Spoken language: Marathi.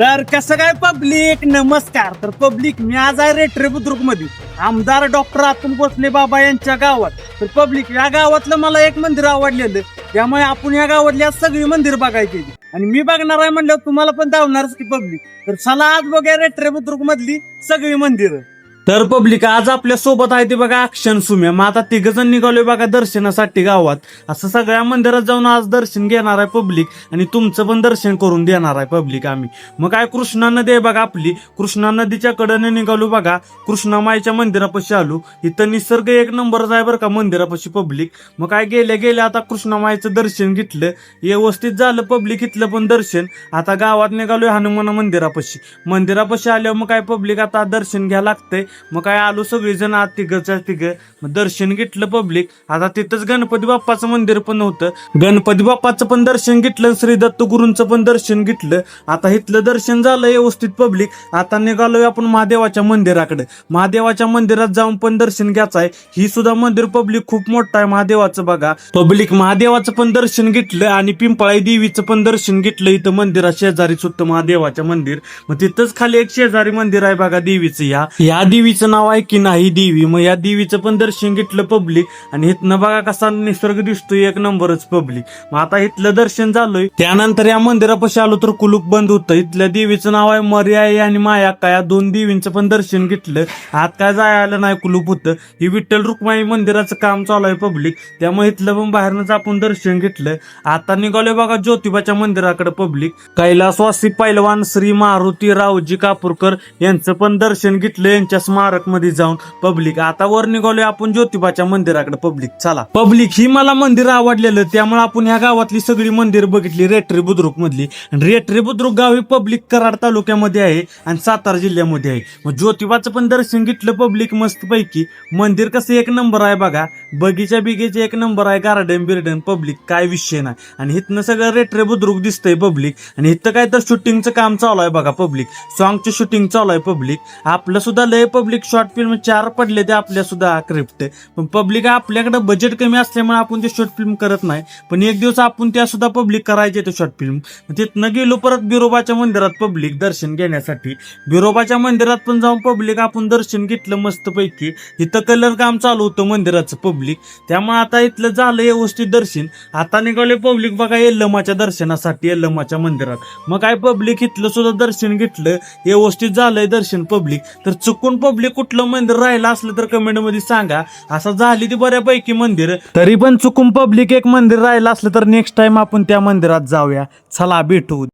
तर कसं काय पब्लिक नमस्कार. तर पब्लिक मी आज आहे रेटरे बुद्रुकमध्ये आमदार डॉक्टर अतुल भोसले बाबा यांच्या गावात. तर पब्लिक या गावातलं मला एक मंदिर आवडलेलं. त्यामुळे आपण या गावातल्या सगळी मंदिर बघायची. आणि मी बघणार आहे म्हणल्यावर तुम्हाला पण धावणारच की पब्लिक तर चला आज बघूया रेटरे बुद्रुक मधली सगळी मंदिरं. तर पब्लिक आज आपल्यासोबत आहे ते बघा अक्षण सुम्या. मग आता तिघ जण निघालोय बघा दर्शनासाठी गावात. असं सगळ्या मंदिरात जाऊन आज दर्शन घेणार आहे पब्लिक आणि तुमचं पण दर्शन करून देणार आहे पब्लिक आम्ही. मग काय कृष्णा नदी आहे बघा आपली. कृष्णा नदीच्या कडेने निघालो बघा. कृष्णामाईच्या मंदिरापाशी आलो. इथं निसर्ग एक नंबरच आहे बरं का मंदिरापाशी पब्लिक. मग काय गेल्या गेल्या आता कृष्णामाईचं दर्शन घेतलं. व्यवस्थित झालं पब्लिक इथलं पण दर्शन. आता गावात निघालोय हनुमान मंदिरापाशी. मंदिरापाशी आल्यावर मग काय पब्लिक आता दर्शन घ्या लागतंय. मग काय आलो सगळेजण आत तिघच्या तिघ. मग दर्शन घेतलं पब्लिक आता तिथंच गणपती बाप्पाचं मंदिर पण होतं गणपती बाप्पाचं पण दर्शन घेतलं श्री दत्त गुरूंचं पण दर्शन घेतलं. आता इथलं दर्शन झालं व्यवस्थित पब्लिक आता निघालोय आपण महादेवाच्या मंदिराकडे. महादेवाच्या मंदिरात जाऊन पण दर्शन घ्यायचं आहे ही सुद्धा मंदिर पब्लिक खूप मोठं आहे महादेवाचं बघा. पब्लिक महादेवाचं पण दर्शन घेतलं आणि पिंपळाई देवीचं पण दर्शन घेतलं. इथं मंदिरात शेजारी सुद्धा महादेवाचं मंदिर. मग तिथंच खाली एक शेजारी मंदिर आहे बघा देवीचं. या या देवीचं नाव आहे की नाही देवी? मग या देवीचं पण दर्शन घेतलं पब्लिक आणि इथनं बघा कसा निसर्ग दिसतोय एक नंबरच पब्लिक मग आता इथलं दर्शन झालंय. त्यानंतर या मंदिरापाशी आलो तर कुलूप बंद होतं. इथल्या देवीचं नाव आहे मर्याय आणि मायाका या दोन देवींचं पण दर्शन घेतलं. आत काय जायला नाही कुलूप होतं. ही विठ्ठल रुक्माई मंदिराचं काम चालू आहे पब्लिक त्यामुळे इथलं पण बाहेरनच आपण दर्शन घेतलं. आता निघालोय बघा ज्योतिबाच्या मंदिराकडे पब्लिक कैलासवासी पैलवान श्री मारुती रावजी कापूरकर यांचं पण दर्शन घेतलं. यांच्या स्मारकमध्ये जाऊन पब्लिक आता वर निघालोय आपण ज्योतिबाच्या मंदिराकडे पब्लिक चला. पब्लिक ही मला मंदिर आवडलेलं. त्यामुळे आपण ह्या गावातली सगळी मंदिर बघितली. रेटरी बुद्रुक मधली आणि रेटरी बुद्रुक गाव ही पब्लिक कराड तालुक्यामध्ये आहे आणि सातारा जिल्ह्यामध्ये आहे. मग ज्योतिबाचं पण दर्शन घेतलं पब्लिक मस्त पैकी मंदिर कसं एक नंबर आहे बघा. बगीचा बिगीचे एक नंबर आहे. गार्डन बिर्डन पब्लिक काय विषय नाही. आणि इथनं सगळं रेटरे बुद्रुक दिसतंय पब्लिक आणि इथं काय तर शूटिंगचं काम चालू आहे बघा पब्लिक सॉंगचं शूटिंग चालू आहे पब्लिक आपलं सुद्धा लय पब्लिक शॉर्ट फिल्म चार पडले ते आपल्या सुद्धा क्रिप्ट पण पब्लिक आपल्याकडे बजेट कमी असल्यामुळे आपण ते शॉर्ट फिल्म करत नाही. पण एक दिवस आपण त्या सुद्धा पब्लिक करायचे ते शॉर्ट फिल्म तिथनं गेलो परत बिरोबाच्या मंदिरात पब्लिक दर्शन घेण्यासाठी. बिरोबाच्या मंदिरात पण जाऊन पब्लिक आपण दर्शन घेतलं मस्तपैकी. इथं कलर काम चालू होतं मंदिराचं पब्लिक त्यामुळे आता इथलं झालं व्यवस्थित दर्शन. आता निघाले पब्लिक बघा यल्लमाच्या दर्शनासाठी यल्लमाच्या मंदिरात. मग काय पब्लिक इथलं सुद्धा दर्शन घेतलं व्यवस्थित झालंय दर्शन पब्लिक तर चुकून पब्लिक कुठलं मंदिर राहिलं असलं तर कमेंटमध्ये सांगा. असं झाली ती बऱ्यापैकी मंदिर. तरी पण चुकून पब्लिक एक मंदिर राहिलं असलं तर नेक्स्ट टाइम आपण त्या मंदिरात जाऊया. चला भेटू.